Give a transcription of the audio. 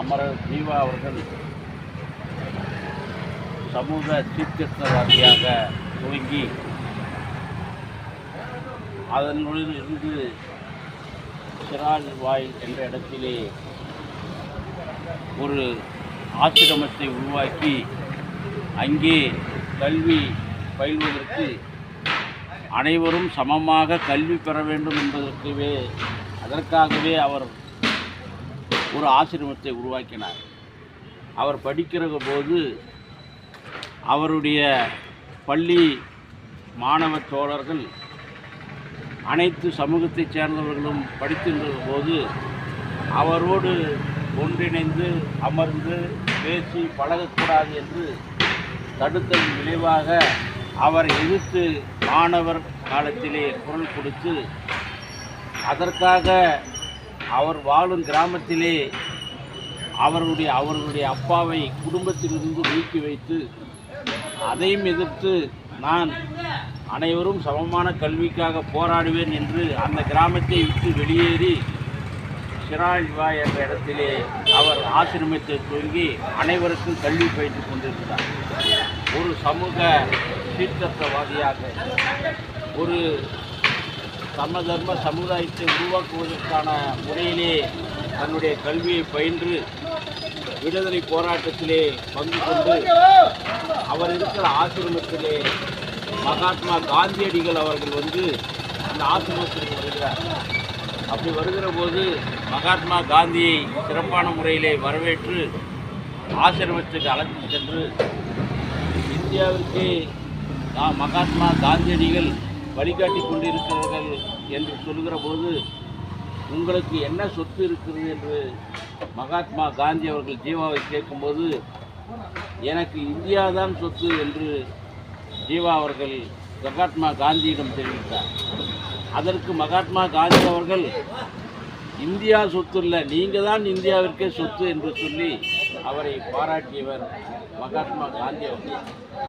அமரர் ஜீவா அவர்கள் சமூக சீர்திருத்தவாதியாக துவங்கி அதனுடன் இருந்து சிராஜ் வாயில் என்ற இடத்திலே ஒரு ஆசிரமத்தை உருவாக்கி அங்கே கல்வி பயில்வதற்கு அனைவரும் சமமாக கல்வி பெற வேண்டும் என்பதற்கவே அதற்காகவே அவர் ஒரு ஆசிரமத்தை உருவாக்கினார். அவர் படிக்கிற போது அவருடைய பள்ளி மாணவ தோழர்கள் அனைத்து சமூகத்தைச் சேர்ந்தவர்களும் படித்திருந்த போது அவரோடு ஒன்றிணைந்து அமர்ந்து பேசி பழகக்கூடாது என்று தடுத்ததன் விளைவாக அவரை எதிர்த்து மாணவர் காலத்திலே குரல் கொடுத்து அதற்காக அவர் வாழும் கிராமத்திலே அவருடைய அவர்களுடைய அப்பாவை குடும்பத்திலிருந்து நீக்கி வைத்து அதையும் எதிர்த்து நான் அனைவரும் சமமான கல்விக்காக போராடுவேன் என்று அந்த கிராமத்தை விட்டு வெளியேறி சிராஜ்வா என்ற இடத்திலே அவர் ஆசிரமத்தை துவங்கி அனைவருக்கும் கல்வி பயிற்று கொண்டிருந்தார். ஒரு சமூக சீர்திருத்தவாதியாக ஒரு சமதர்ம சமுதாயத்தை உருவாக்குவதற்கான முறையிலே தன்னுடைய கல்வியை பயின்று விடுதலை போராட்டத்திலே பங்கு கொண்டு அவர் இருக்கிற ஆசிரமத்திலே மகாத்மா காந்தியடிகள் அவர்கள் வந்து அந்த ஆசிரமத்திற்கு வருகிறார். அப்படி வருகிற போது மகாத்மா காந்தியை சிறப்பான முறையிலே வரவேற்று ஆசிரமத்துக்கு அழைத்து சென்று இந்தியாவிற்கு கா- மகாத்மா காந்தியடிகள் வழிகாட்டி கொண்டிருக்கிறார்கள் என்று சொல்கிற போது உங்களுக்கு என்ன சொத்து இருக்கிறது என்று மகாத்மா காந்தி அவர்கள் ஜீவாவை கேட்கும்போது எனக்கு இந்தியா தான் சொத்து என்று ஜீவா அவர்கள் மகாத்மா காந்தியிடம் தெரிவித்தார். அதற்கு மகாத்மா காந்தி அவர்கள் இந்தியா சொத்து இல்லை நீங்கள் தான் இந்தியாவிற்கே சொத்து என்று சொல்லி அவரை பாராட்டியவர் மகாத்மா காந்தி அவர்கள்.